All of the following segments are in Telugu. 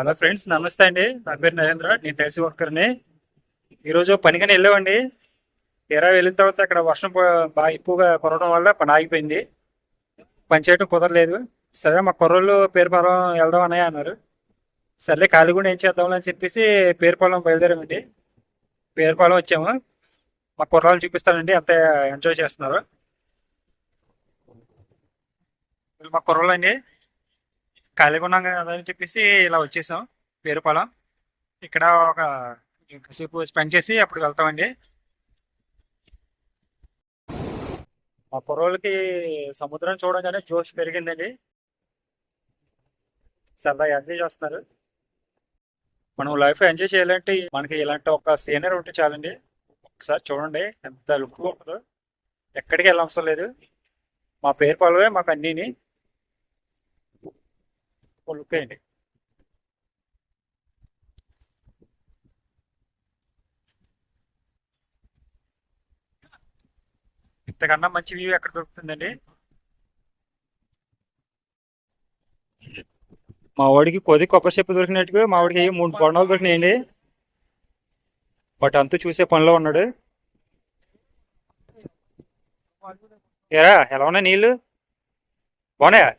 హలో ఫ్రెండ్స్ నమస్తే అండి. నా పేరు నరేంద్ర నేను టైసీ వర్కర్ని. ఈరోజు పనికని వెళ్ళామండి. తీరా వెళ్ళిన తర్వాత అక్కడ వర్షం బాగా ఎక్కువగా కురవడం వల్ల పని ఆగిపోయింది. పని చేయడం కుదరలేదు. సరే మా కుర్రోళ్ళు పేరుపాలెం వెళ్దాం అన్నయ్య అన్నారు. సర్లే ఖాళీ ఏం చేద్దాం అని చెప్పేసి పేరుపాలెం బయలుదేరామండి. పేరుపాలెం వచ్చాము. మా కుర్రాళ్ళు చూపిస్తానండి అంత ఎంజాయ్ చేస్తున్నారు. మా కుర్రలు అండి ఖాళీగా ఉన్నాం కదా అని చెప్పేసి ఇలా వచ్చేసాం. పేరుపాలెం ఇక్కడ ఒక ఇంకసేపు స్పెండ్ చేసి అప్పుడు వెళ్తామండి. మా కుర్రోళ్ళకి సముద్రం చూడగానే జోష్ పెరిగిందండి. సరదాగా ఎంజాయ్ చేస్తున్నారు. మనం లైఫ్ ఎంజాయ్ చేయాలంటే మనకి ఇలాంటి ఒక సీనరీ ఉంటే చాలండి. ఒకసారి చూడండి ఎంత లుక్ ఉంటుందో. ఎక్కడికి వెళ్ళవసరం లేదు. మా పేరు పొలవే మాకు అన్నీని. ఒక లుక్ ఇంతకన్నా మంచి వ్యూ ఎక్కడ దొరుకుతుందండి? మా వాడికి కొద్ది కొబ్బరి చెప్పు దొరికినట్టుగా మా వాడికి మూడు బొండాలు దొరికినాయండి. వాటి అంతూ చూసే పనిలో ఉన్నాడు. ఎరా ఎలా ఉన్నాయి నీళ్ళు? బాగున్నాయా?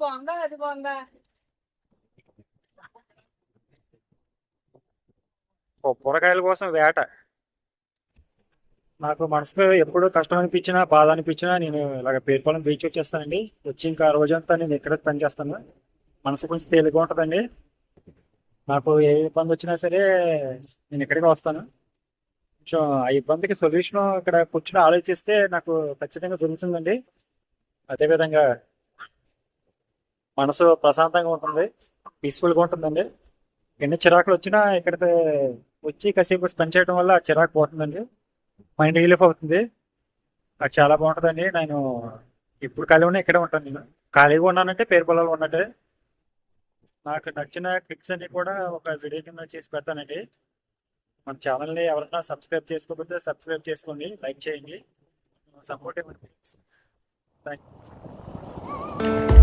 బాగుందా అది బాగుందా కూరగాయల కోసం వేట. నాకు మనసులో ఎప్పుడు కష్టం అనిపించినా బాధ అనిపించినా నేను ఇలాగ పేరుపాలెం బీచ్ వచ్చేస్తానండి. వచ్చి ఇంకా ఆ రోజంతా నేను ఇక్కడ పనిచేస్తాను. మనసు కొంచెం తేలిగా ఉంటుందండి. నాకు ఏ ఇబ్బంది వచ్చినా సరే నేను ఇక్కడికి వస్తాను. కొంచెం ఆ ఇబ్బందికి సొల్యూషన్ ఇక్కడ కూర్చొని ఆలోచిస్తే నాకు ఖచ్చితంగా దొరుకుతుందండి. అదేవిధంగా మనసు ప్రశాంతంగా ఉంటుంది పీస్ఫుల్గా ఉంటుందండి. ఎన్ని చిరాకులు వచ్చినా ఇక్కడ వచ్చి కసేపు స్పెండ్ చేయడం వల్ల ఆ చిరాకు పోతుందండి. మైండ్ రిలీఫ్ అవుతుంది. అది చాలా బాగుంటుందండి. నేను ఇప్పుడు ఖాళీ ఉన్నా ఇక్కడే ఉంటాను నేను. ఖాళీగా ఉన్నానంటే పేరు పొలాలు ఉన్నట్టే. నాకు నచ్చిన క్లిప్స్ అన్ని కూడా ఒక వీడియో కింద చేసి పెడతానండి. మన ఛానల్ని ఎవరన్నా సబ్స్క్రైబ్ చేసుకోకపోతే సబ్స్క్రైబ్ చేసుకోండి. లైక్ చేయండి. సపోర్ట్ ఇవ్వండి. థ్యాంక్